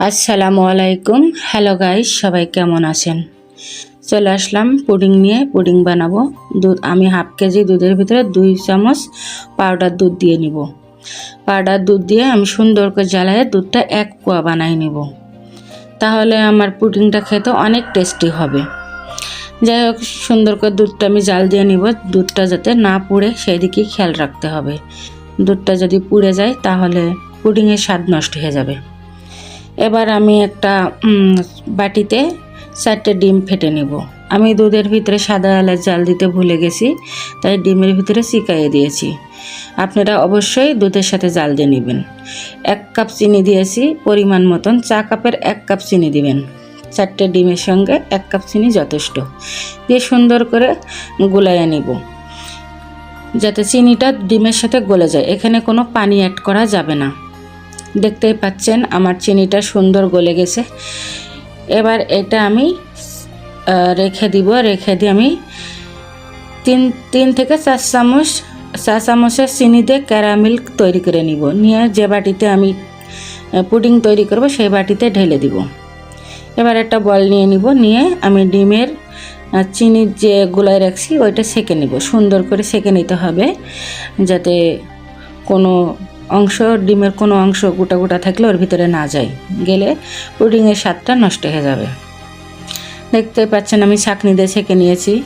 আসসালামু আলাইকুম। Hello guys সবাই কেমন আছেন? চলে আসলাম পুডিং নিয়ে। পুডিং বানাবো। দুধ আমি হাফ কেজি দুধের ভিতরে দুই চামচ পাউডার দুধ দিয়ে নিব। পাউডার দুধ দিয়ে আমি সুন্দর করে জ্বালায় দুধটা এক পোয়া বানাই নিব। তাহলে আমার পুডিংটা খেতে অনেক টেস্টি হবে। যাই হোক, সুন্দর করে দুধটা আমি জাল দিয়ে নিব। দুধটা যাতে না পুড়ে, সেই দিকেই খেয়াল রাখতে হবে। দুধটা যদি পুড়ে যায়, তাহলে পুডিংয়ের স্বাদ নষ্ট হয়ে যাবে। এবার আমি একটা বাটিতে চারটে ডিম ফেটে নেব। আমি দুধের ভিতরে সাদা এলাচ জাল দিতে ভুলে গেছি, তাই ডিমের ভিতরে চিকাইয়ে দিয়েছি। আপনারা অবশ্যই দুধের সাথে জাল দিয়ে নেবেন। এক কাপ চিনি দিয়েছি, পরিমাণ মতন চা কাপের এক কাপ চিনি দিবেন। চারটে ডিমের সঙ্গে এক কাপ চিনি যথেষ্ট। দিয়ে সুন্দর করে গুলাইয়ে নিব। যাতে চিনিটা ডিমের সাথে গলে যায়। এখানে কোনো পানি অ্যাড করা যাবে না। দেখতেই পাচ্ছেন আমার চিনিটা সুন্দর গলে গেছে। এবার এটা আমি রেখে দিব, রেখে দিয়ে আমি তিন তিন থেকে চার চামচ চা চামচের চিনি দিয়ে ক্যারামেল তৈরি করে নিব। নিয়ে যে বাটিতে আমি পুডিং তৈরি করব সেই বাটিতে ঢেলে দিব। এবার একটা বল নিয়ে নিব, নিয়ে আমি ডিমের চিনির যে গুলাই রাখছি ওইটা সেকে নিব। সুন্দর করে সেকে নিতে হবে যাতে কোনো অংশ, ডিমের কোনো অংশ গোটা গোটা থাকলে ওর ভিতরে না যায়। গেলে পুডিংয়ের স্বাদটা নষ্ট হয়ে যাবে। দেখতে পাচ্ছেন আমি ছাঁকনি দিয়ে সেঁকে নিয়েছি।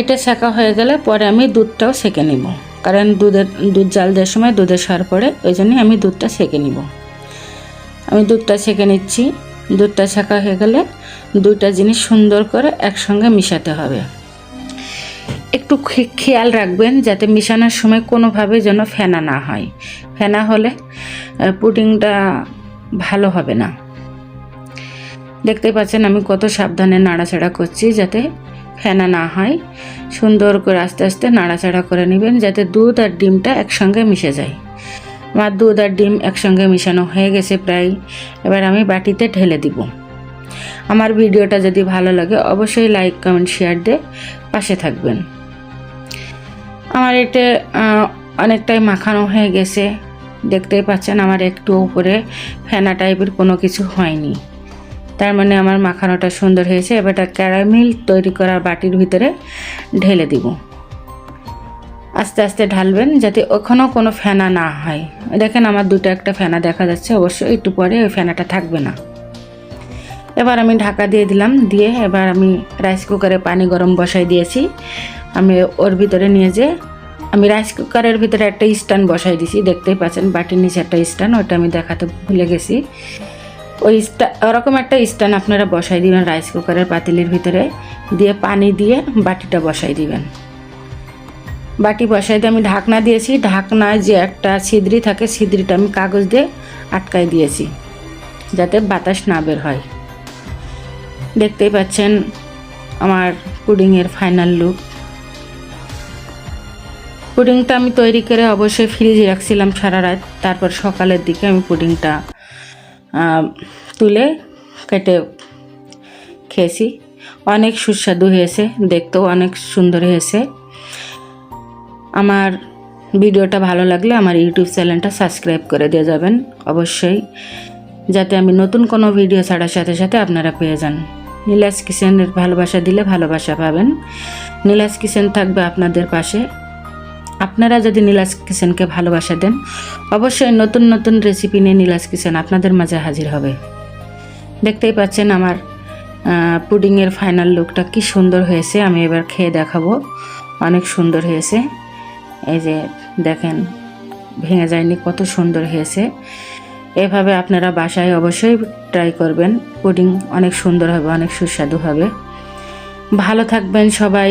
এটা শেখা হয়ে গেলে পরে আমি দুধটাও সেঁকে নিব। কারণ দুধের দুধ জাল দেওয়ার সময় দুধের সার পড়ে, ওই জন্যই আমি দুধটা সেঁকে নিব। আমি দুধটা সেঁকে নিচ্ছি। দুধটা শেখা হয়ে গেলে দুইটা জিনিস সুন্দর করে একসঙ্গে মিশাতে হবে। একটু খেয়াল রাখবেন যাতে মিশানোর সময় কোনোভাবে যেন ফেনা না হয়। ফেনা হলে পুডিংটা ভালো হবে না। দেখতে পাচ্ছেন আমি কত সাবধানে নাড়াচাড়া করছি যাতে ফেনা না হয়। সুন্দর করে আস্তে আস্তে নাড়াচাড়া করে নেবেন যাতে দুধ আর ডিমটা একসঙ্গে মিশে যায়। আমার দুধ আর ডিম একসঙ্গে মিশানো হয়ে গেছে প্রায়। এবার আমি বাটিতে ঢেলে দিব। আমার ভিডিওটা যদি ভালো লাগে অবশ্যই লাইক, কমেন্ট, শেয়ার দিয়ে পাশে থাকবেন। আমার এটা অনেকটাই মাখানো হয়ে গেছে। দেখতেই পাচ্ছেন আমার একটু উপরে ফেনা টাইপের কোনো কিছু হয়নি। তার মানে আমার মাখানোটা সুন্দর হয়েছে। এবার ক্যারামেল তৈরি করা বাটির ভিতরে ঢেলে দিব। আস্তে আস্তে ঢালবেন যাতে ওখানেও কোনো ফেনা না হয়। দেখেন আমার দুটো একটা ফেনা দেখা যাচ্ছে। অবশ্যই একটু পরে ওই ফেনাটা থাকবে না। এবার আমি ঢাকা দিয়ে দিলাম। দিয়ে এবার আমি রাইস কুকারে পানি গরম বসাই দিয়েছি। আমি ওর ভিতরে নিয়ে যে আমি রাইস কুকারের ভিতরে একটা স্ট্যান্ড বসাই দিয়েছি দেখতেই পাচ্ছেন, বাটির নিচে একটা স্ট্যান্ড, ওটা আমি দেখাতে ভুলে গেছি। ওই ওরকম একটা স্ট্যান্ড আপনারা বসাই দিবেন রাইস কুকারের পাতিলের ভিতরে, দিয়ে পানি দিয়ে বাটিটা বসাই দিবেন। বাটি বসাই দিয়ে আমি ঢাকনা দিয়েছি, ঢাকনায় যে একটা ছিদ্রি থাকে, ছিদ্রিটা আমি কাগজ দিয়ে আটকাই দিয়েছি, যাতে বাতাস না বের হয়। দেখতেই পাচ্ছেন আমার পুডিংয়ের ফাইনাল লুক পুডিংটা আমি তৈরি করে অবশ্যই ফ্রিজে রাখছিলাম সারা রাত। তারপর সকালের দিকে আমি পুডিংটা তুলে কেটে খেয়েছি। অনেক সুস্বাদু হয়েছে, দেখতেও অনেক সুন্দর হয়েছে। আমার ভিডিওটা ভালো লাগলে আমার ইউটিউব চ্যানেলটা সাবস্ক্রাইব করে দিয়ে যাবেন অবশ্যই, যাতে আমি নতুন কোনো ভিডিও ছাড়ার সাথে সাথে আপনারা পেয়ে যান। নীলাজ কিচেনের ভালোবাসা দিলে ভালোবাসা পাবেন। নীলাজ কিচেন থাকবে আপনাদের পাশে। আপনারা যদি নীলাজ কিচেনকে ভালোবাসা দেন, অবশ্যই নতুন নতুন রেসিপি নিয়ে নীলাজ কিচেন আপনাদের মাঝে হাজির হবে। দেখতেই পাচ্ছেন আমার পুডিংয়ের ফাইনাল লুকটা কি সুন্দর হয়েছে, আমি এবার খেয়ে দেখাবো। অনেক সুন্দর হয়েছে। এই যে দেখেন, ভেঙে যায়নি, কত সুন্দর হয়েছে। এভাবে আপনারা বাসায় অবশ্যই ট্রাই করবেন। পুডিং অনেক সুন্দর হবে, অনেক সুস্বাদু হবে। ভালো থাকবেন সবাই।